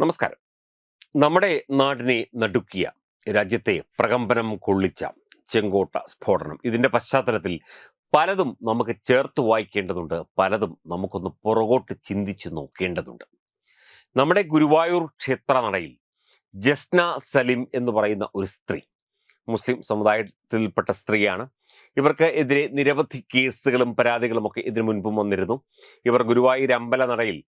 നമസ്കാരം. നമ്മുടെ നാടിനെ നടുക്കിയ രാജ്യത്തെ പ്രകമ്പനം കൊള്ളിച്ച ചെങ്കോട്ട സ്ഫോടനം ഇതിന്റെ പശ്ചാത്തലത്തിൽ പലതും നമുക്ക് ചേർത്ത് വായിക്കേണ്ടതുണ്ട് പലതും നമുക്കൊന്ന് പുറകോട്ട് ചിന്തിച്ചു നോക്കേണ്ടതുണ്ട്. നമ്മുടെ ഗുരുവായൂർ ക്ഷേത്രനടയിൽ ജസ്ന സലിം എന്ന് പറയുന്ന ഒരു സ്ത്രീ മുസ്ലിം സമുദായത്തിൽപ്പെട്ട സ്ത്രീയാണ്. ഇവർക്ക് എതിരെ നിരവധി കേസുകളും പരാതികളും ഒക്കെ ഇതിനു മുൻപും വന്നിരുന്നു. ഇവർ ഗുരുവായൂർ അമ്പലനടയിൽ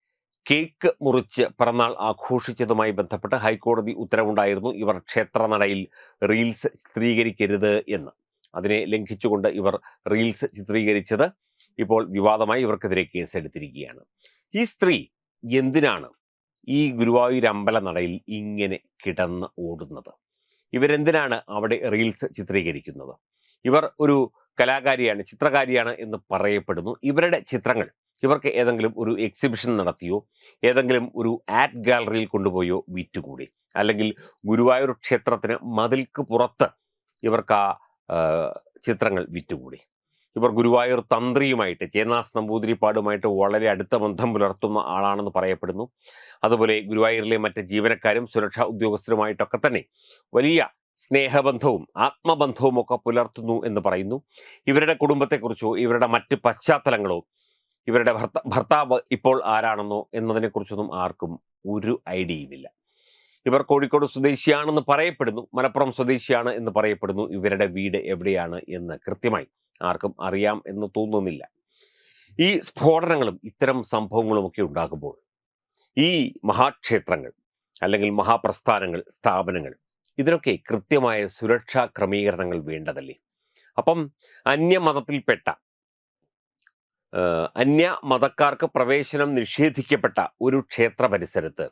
കേക്ക് മുറിച്ച് പിറന്നാൾ ആഘോഷിച്ചതുമായി ബന്ധപ്പെട്ട് ഹൈക്കോടതി ഉത്തരവുണ്ടായിരുന്നു ഇവർ ക്ഷേത്രനടയിൽ റീൽസ് ചിത്രീകരിക്കരുത് എന്ന്. അതിനെ ലംഘിച്ചുകൊണ്ട് ഇവർ റീൽസ് ചിത്രീകരിച്ചത് ഇപ്പോൾ വിവാദമായി ഇവർക്കെതിരെ കേസെടുത്തിരിക്കുകയാണ്. ഈ സ്ത്രീ എന്തിനാണ് ഈ ഗുരുവായൂർ അമ്പല നടയിൽ ഇങ്ങനെ കിടന്ന് ഓടുന്നത്? ഇവരെന്തിനാണ് അവിടെ റീൽസ് ചിത്രീകരിക്കുന്നത്? ഇവർ ഒരു കലാകാരിയാണ് ചിത്രകാരിയാണ് എന്ന് പറയപ്പെടുന്നു. ഇവരുടെ ചിത്രങ്ങൾ ഇവർക്ക് ഏതെങ്കിലും ഒരു എക്സിബിഷൻ നടത്തിയോ ഏതെങ്കിലും ഒരു ആർട്ട് ഗാലറിയിൽ കൊണ്ടുപോയോ വിറ്റുകൂടി. അല്ലെങ്കിൽ ഗുരുവായൂർ ക്ഷേത്രത്തിന് മതിൽക്ക് പുറത്ത് ഇവർക്ക് ആ ചിത്രങ്ങൾ വിറ്റുകൂടി. ഇവർ ഗുരുവായൂർ തന്ത്രിയുമായിട്ട് ചേന്നാസ് നമ്പൂതിരിപ്പാടുമായിട്ട് വളരെ അടുത്ത ബന്ധം പുലർത്തുന്ന ആളാണെന്ന് പറയപ്പെടുന്നു. അതുപോലെ ഗുരുവായൂരിലെ മറ്റ് ജീവനക്കാരും സുരക്ഷാ ഉദ്യോഗസ്ഥരുമായിട്ടൊക്കെ തന്നെ വലിയ സ്നേഹബന്ധവും ആത്മബന്ധവും ഒക്കെ പുലർത്തുന്നു എന്ന് പറയുന്നു. ഇവരുടെ കുടുംബത്തെക്കുറിച്ചോ ഇവരുടെ മറ്റ് പശ്ചാത്തലങ്ങളോ ഇവരുടെ ഭർത്ത ഭർത്താവ് ഇപ്പോൾ ആരാണെന്നോ എന്നതിനെക്കുറിച്ചൊന്നും ആർക്കും ഒരു ഐഡിയയുമില്ല. ഇവർ കോഴിക്കോട് സ്വദേശിയാണെന്ന് പറയപ്പെടുന്നു മലപ്പുറം സ്വദേശിയാണ് എന്ന് പറയപ്പെടുന്നു ഇവരുടെ വീട് എവിടെയാണ് എന്ന് കൃത്യമായി ആർക്കും അറിയാം എന്ന് തോന്നുന്നില്ല. ഈ സ്ഫോടനങ്ങളും ഇത്തരം സംഭവങ്ങളും ഒക്കെ ഉണ്ടാകുമ്പോൾ ഈ മഹാക്ഷേത്രങ്ങൾ അല്ലെങ്കിൽ മഹാപ്രസ്ഥാനങ്ങൾ സ്ഥാപനങ്ങൾ ഇതിനൊക്കെ കൃത്യമായ സുരക്ഷാ ക്രമീകരണങ്ങൾ വേണ്ടതല്ലേ? അപ്പം അന്യമതത്തിൽപ്പെട്ട അന്യ മതക്കാർക്ക് പ്രവേശനം നിഷേധിക്കപ്പെട്ട ഒരു ക്ഷേത്ര പരിസരത്ത്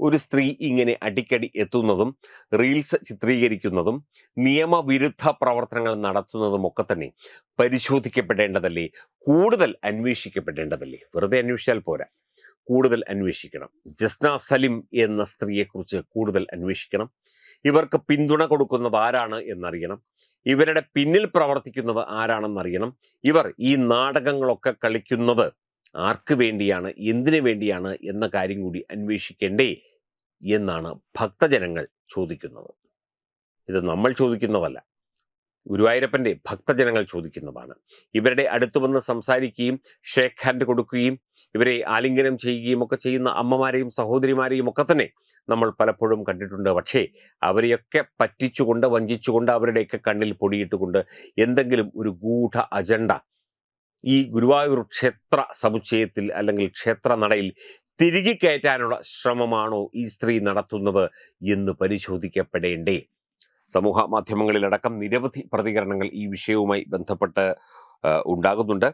ഒരു സ്ത്രീ ഇങ്ങനെ അടിക്കടി എത്തുന്നതും റീൽസ് ചിത്രീകരിക്കുന്നതും നിയമവിരുദ്ധ പ്രവർത്തനങ്ങൾ നടത്തുന്നതും ഒക്കെ തന്നെ പരിശോധിക്കപ്പെടേണ്ടതല്ലേ? കൂടുതൽ അന്വേഷിക്കപ്പെടേണ്ടതല്ലേ? വെറുതെ അന്വേഷിച്ചാൽ പോരാ. കൂടുതൽ അന്വേഷിക്കണം. ജസ്ന സലിം എന്ന സ്ത്രീയെക്കുറിച്ച് കൂടുതൽ അന്വേഷിക്കണം. ഇവർക്ക് പിന്തുണ കൊടുക്കുന്നത് ആരാണ് എന്നറിയണം. ഇവരുടെ പിന്നിൽ പ്രവർത്തിക്കുന്നത് ആരാണെന്നറിയണം. ഇവർ ഈ നാടകങ്ങളൊക്കെ കളിക്കുന്നത് ആർക്ക് വേണ്ടിയാണ് എന്തിനു വേണ്ടിയാണ് എന്ന കാര്യം കൂടി അന്വേഷിക്കേണ്ടേ എന്നാണ് ഭക്തജനങ്ങൾ ചോദിക്കുന്നത്. ഇത് നമ്മൾ ചോദിക്കുന്നതല്ല. ഗുരുവായൂരപ്പന്റെ ഭക്തജനങ്ങൾ ചോദിക്കുന്നതാണ്. ഇവരുടെ അടുത്ത് വന്ന് സംസാരിക്കുകയും ഷേക്ക് ഹാൻഡ് കൊടുക്കുകയും ഇവരെ ആലിംഗനം ചെയ്യുകയും ഒക്കെ ചെയ്യുന്ന അമ്മമാരെയും സഹോദരിമാരെയും ഒക്കെ തന്നെ നമ്മൾ പലപ്പോഴും കണ്ടിട്ടുണ്ട്. പക്ഷേ അവരെയൊക്കെ പറ്റിച്ചുകൊണ്ട് വഞ്ചിച്ചുകൊണ്ട് അവരുടെയൊക്കെ കണ്ണിൽ പൊടിയിട്ടുകൊണ്ട് എന്തെങ്കിലും ഒരു ഗൂഢ അജണ്ട ഈ ഗുരുവായൂർ ക്ഷേത്ര സമുച്ചയത്തിൽ അല്ലെങ്കിൽ ക്ഷേത്ര നടയിൽ തിരികെ കയറ്റാനുള്ള ശ്രമമാണോ ഈ സ്ത്രീ നടത്തുന്നത് എന്ന് പരിശോധിക്കപ്പെടേണ്ടേ? സമൂഹ മാധ്യമങ്ങളിലടക്കം നിരവധി പ്രതികരണങ്ങൾ ഈ വിഷയവുമായി ബന്ധപ്പെട്ട് ഉണ്ടാകുന്നുണ്ട്.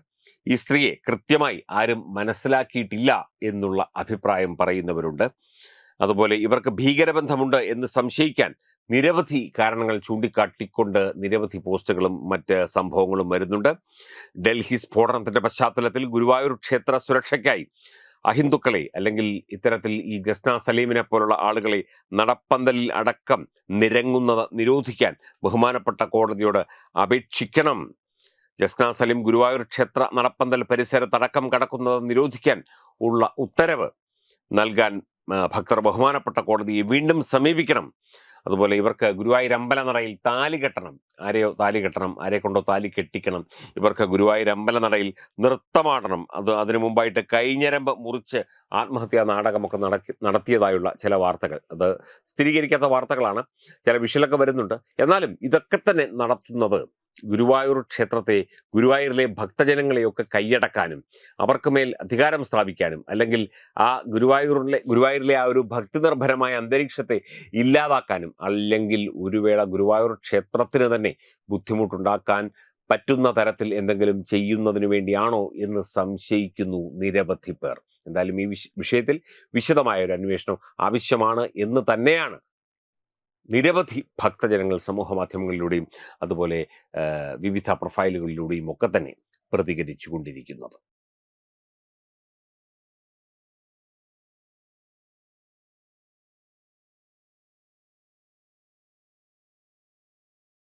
ഈ സ്ത്രീയെ കൃത്യമായി ആരും മനസ്സിലാക്കിയിട്ടില്ല എന്നുള്ള അഭിപ്രായം പറയുന്നവരുണ്ട്. അതുപോലെ ഇവർക്ക് ഭീകരബന്ധമുണ്ട് എന്ന് സംശയിക്കാൻ നിരവധി കാരണങ്ങൾ ചൂണ്ടിക്കാട്ടിക്കൊണ്ട് നിരവധി പോസ്റ്റുകളും മറ്റ് സംഭവങ്ങളും വരുന്നുണ്ട്. ഡൽഹി സ്ഫോടനത്തിന്റെ പശ്ചാത്തലത്തിൽ ഗുരുവായൂർ ക്ഷേത്ര സുരക്ഷയ്ക്കായി അഹിന്ദുക്കളെ അല്ലെങ്കിൽ ഇത്തരത്തിൽ ഈ ഗസ്ന സലീമിനെ പോലുള്ള ആളുകളെ നടപ്പന്തലിൽ അടക്കം നിരങ്ങുന്നത് നിരോധിക്കാൻ ബഹുമാനപ്പെട്ട കോടതിയോട് അപേക്ഷിക്കണം. ജസ്ന സലീം ഗുരുവായൂർ ക്ഷേത്ര നടപ്പന്തൽ പരിസരത്തടക്കം കടക്കുന്നത് നിരോധിക്കാൻ ഉള്ള ഉത്തരവ് നൽകാൻ ഭക്തർ ബഹുമാനപ്പെട്ട കോടതിയെ വീണ്ടും സമീപിക്കണം. അതുപോലെ ഇവർക്ക് ഗുരുവായൂർ അമ്പലനടയിൽ താലി കെട്ടണം. ആരെയോ താലി കെട്ടണം ആരെ കൊണ്ടോ താലി കെട്ടിക്കണം. ഇവർക്ക് ഗുരുവായൂർ അമ്പലനടയിൽ നൃത്തമാടണം. അത് അതിനു മുമ്പായിട്ട് കൈഞ്ഞരമ്പ് മുറിച്ച് ആത്മഹത്യാ നാടകമൊക്കെ നടക്കി നടത്തിയതായുള്ള ചില വാർത്തകൾ. അത് സ്ഥിരീകരിക്കാത്ത വാർത്തകളാണ്. ചില വിഷലൊക്കെ വരുന്നുണ്ട്. എന്നാലും ഇതൊക്കെ തന്നെ നടത്തുന്നത് ഗുരുവായൂർ ക്ഷേത്രത്തെ ഗുരുവായൂരിലെ ഭക്തജനങ്ങളെയൊക്കെ കൈയടക്കാനും അവർക്ക് മേൽ അധികാരം സ്ഥാപിക്കാനും അല്ലെങ്കിൽ ആ ഗുരുവായൂരിലെ ഗുരുവായൂരിലെ ആ ഒരു ഭക്തി നിർഭരമായ അന്തരീക്ഷത്തെ ഇല്ലാതാക്കാനും അല്ലെങ്കിൽ ഒരു വേള ഗുരുവായൂർ ക്ഷേത്രത്തിന് തന്നെ ബുദ്ധിമുട്ടുണ്ടാക്കാൻ പറ്റുന്ന തരത്തിൽ എന്തെങ്കിലും ചെയ്യുന്നതിന് വേണ്ടിയാണോ എന്ന് സംശയിക്കുന്നു നിരവധി പേർ. എന്തായാലും ഈ വിഷയത്തിൽ വിശദമായ ഒരു അന്വേഷണം ആവശ്യമാണ് എന്ന് തന്നെയാണ് നിരവധി ഭക്തജനങ്ങൾ സമൂഹ മാധ്യമങ്ങളിലൂടെയും അതുപോലെ വിവിധ പ്രൊഫൈലുകളിലൂടെയും ഒക്കെ തന്നെ പ്രതികരിച്ചു കൊണ്ടിരിക്കുന്നത്